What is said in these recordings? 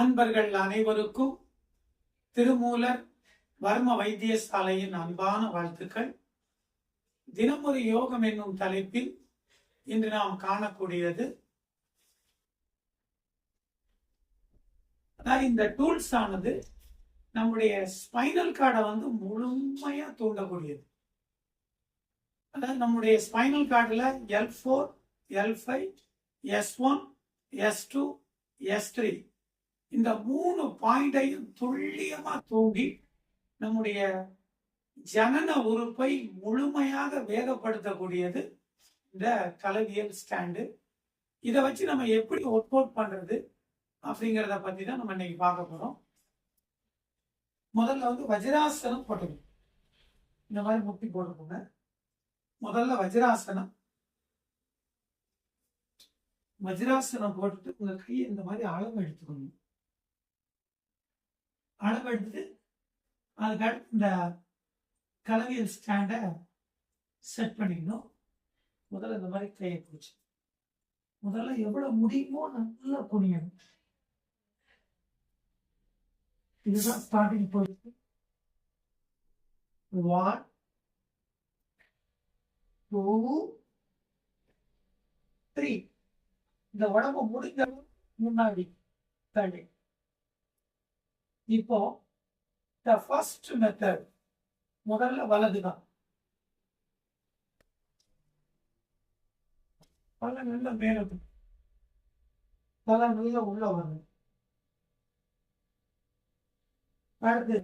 அன்பர்கள் அனைவருக்கும் திருமூலர் வர்ம வைத்தியசாலையின் அன்பான வாழ்த்துக்கள். தினமொரு யோகம் என்னும் தலைப்பில் இன்று நாம் காணக்கூடியது. இந்த டூல்ஸ் ஆனது நம்முடைய ஸ்பைனல் கார்டை வந்து முழுமையா தூண்டக்கூடியது. அதாவது நம்முடைய ஸ்பைனல் கார்டில் L four L five S one S two S three இந்த மூணு பாயிண்டையும் துல்லியமா தூண்டி நம்முடைய ஜனன உறுப்பை முழுமையாக வேகப்படுத்தக்கூடியது இந்த கலவியல் ஸ்டாண்டு. இதை வச்சு நம்ம எப்படி ஒர்க் அவுட் பண்றது அப்படிங்கிறத பத்தி தான் நம்ம இன்னைக்கு பார்க்க போறோம். முதல்ல வந்து வஜ்ராசனம் போட்டுக்கணும். இந்த மாதிரி முக்தி போட்டுக்கோங்க. முதல்ல வஜ்ராசனம். வஜ்ராசனம் போட்டுட்டு உங்க கையை இந்த மாதிரி அளவு எடுத்துக்கணும் அளவு எடுத்துட்டு இந்த கலவியல் ஸ்டாண்டை செட் பண்ணிக்கணும். முதல்ல இந்த மாதிரி கையை பிடிச்சி. முதல்ல எவ்வளோ முடியுமோ நல்லா குனியணும் இதுதான் ஸ்டார்டிங் போயிட்டு ஒன் டூ த்ரீ இந்த உடம்பு முடிஞ்ச முன்னாடி தள்ளி. இப்போ த ஃபர்ஸ்ட் மெத்தட் முதல்ல வலதுதான். தலை நல்ல மேலும் தலை நல்ல உள்ள வரணும் அடுத்து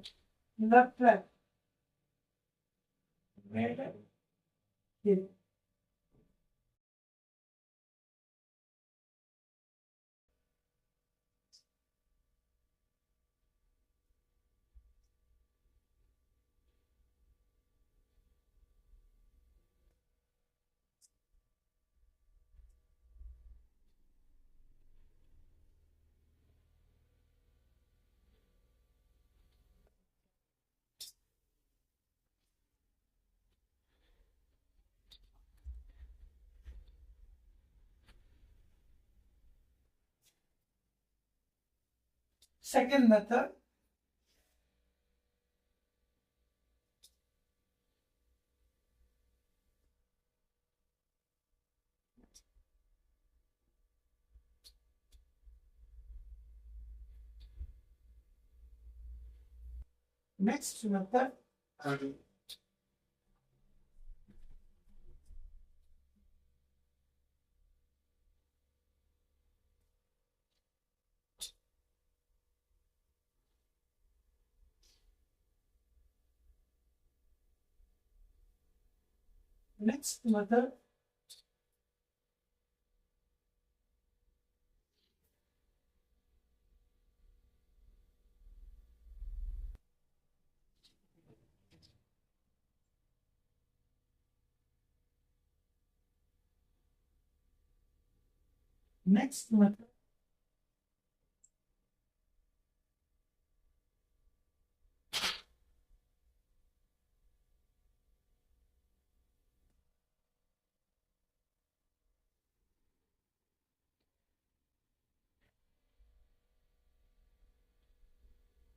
லெஃப்ட் மேலே Second method. Next method. Next method. Next method.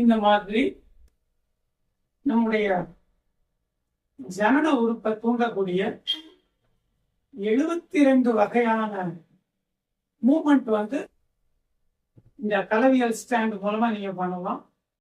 இந்த மாதிரி நம்முடைய ஜனன உறுப்பை தூண்டக்கூடிய எழுபத்தி ரெண்டு வகையான மூமெண்ட் வந்து இந்த கலவியல் ஸ்டாண்ட் மூலமா நீங்க பண்ணலாம்.